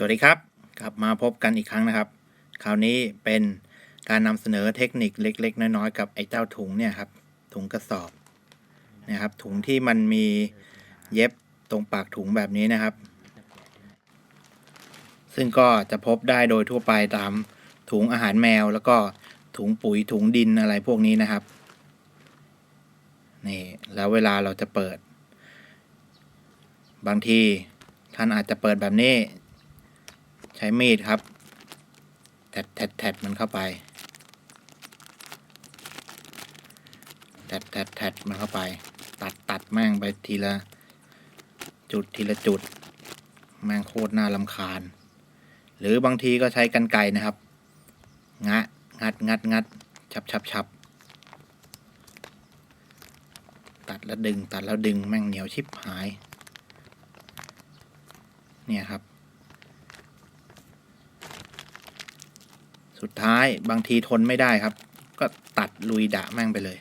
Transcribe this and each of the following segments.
สวัสดีครับ กลับมาพบกันอีกครั้งนะครับ คราวนี้เป็นการนำเสนอเทคนิคเล็ก ๆ น้อยๆกับไอ้เจ้าถุงเนี่ยครับ ถุงกระสอบนะครับ ถุงที่มันมีเย็บตรงปากถุงแบบนี้นะครับ ซึ่งก็จะพบได้โดยทั่วไปตามถุงอาหารแมว แล้วก็ถุงปุ๋ยถุงดินอะไรพวกนี้นะครับนี่แล้วเวลาเราจะเปิด บางทีท่านอาจจะเปิดแบบนี้ ใช้มีดครับแทดแทดแทดมันเข้าไปแทดแทดแทดมันเข้าไป ตัดตัดแม่งไปทีละ จุดทีละจุด แม่งโคตรน่าลำคาญ หรือบางทีก็ใช้กันไกรนะครับ งะ งัดงัดงัดชับชับชับตัดแล้วดึง ตัดแล้วดึงแม่งเหนียวชิบหาย เนี่ยครับ สุดท้ายบางทีทนไม่ได้ครับ ก็ตัดลุยดะแม่งไปเลย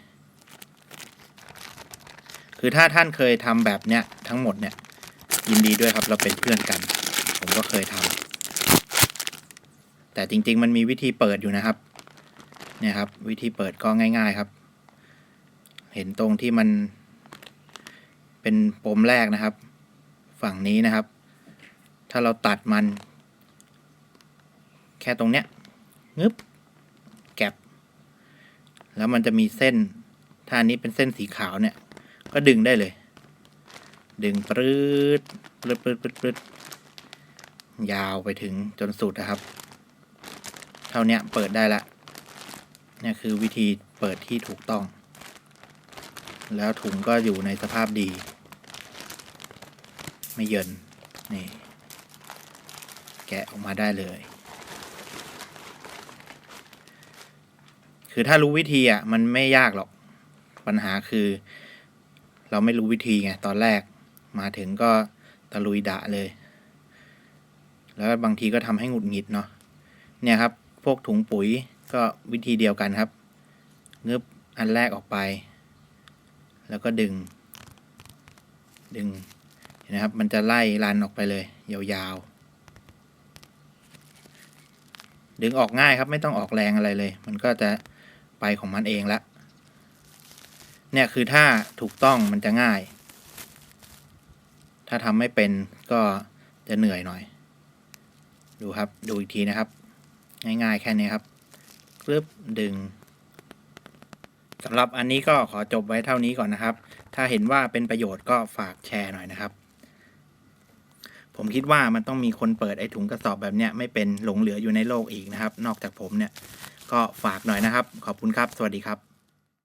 คือถ้าท่านเคยทำแบบเนี้ยทั้งหมดเนี่ย ยินดีด้วยครับเราเป็นเพื่อนกัน ผมก็เคยทำแต่จริง ๆ มันมีวิธีเปิดอยู่นะครับ เนี่ยครับ วิธีเปิดก็ง่าย ๆครับ เห็นตรงที่มันเป็นปมแรกนะครับ ฝั่งนี้นะครับ ถ้าเราตัดมัน แค่ตรงเนี้ย งึบแก็บแล้วมันจะมีเส้น ถ้าอันนี้เป็นเส้นสีขาวเนี่ย ก็ดึงได้เลย ดึงปรื๊ดปรื๊ดปรื๊ดปรื๊ดปรื๊ดยาวไปถึงจนสุดนะครับ เท่านี้เปิดได้ละเนี่ยคือวิธีเปิดที่ถูกต้อง แล้วถุงก็อยู่ในสภาพดี ไม่เยินนี่ แกะออกมาได้เลย คือถ้ารู้วิธีอะมันไม่ยากหรอก ปัญหาคือ เราไม่รู้วิธีไงตอนแรก มาถึงก็ตะลุยดะเลย แล้วบางทีก็ทำให้หงุดหงิดเนาะ เนี่ยครับ พวกถุงปุ๋ยก็วิธีเดียวกันครับงึบอันแรกออกไป แล้วก็ดึง ดึงนนะครับ มันจะไล่รันออกไปเลย ยาวๆ ดึงออกง่ายครับ ไม่ต้องออกแรงอะไรเลย มันก็จะ ไปของมันเองละเนี่ยคือถ้าถูกต้องมันจะง่าย ถ้าทำไม่เป็นก็จะเหนื่อยหน่อย ดูครับดูอีกทีนะครับ ง่ายๆแค่นี้ครับกรึบดึงสำหรับอันนี้ก็ขอจบไว้เท่านี้ก่อนนะครับ ถ้าเห็นว่าเป็นประโยชน์ก็ฝากแชร์หน่อยนะครับ ผมคิดว่ามันต้องมีคนเปิดไอ้ถุงกระสอบแบบเนี้ยไม่เป็นหลงเหลืออยู่ในโลกอีกนะครับ นอกจากผมเนี่ย ก็ฝากหน่อยนะครับ ขอบคุณครับ สวัสดีครับ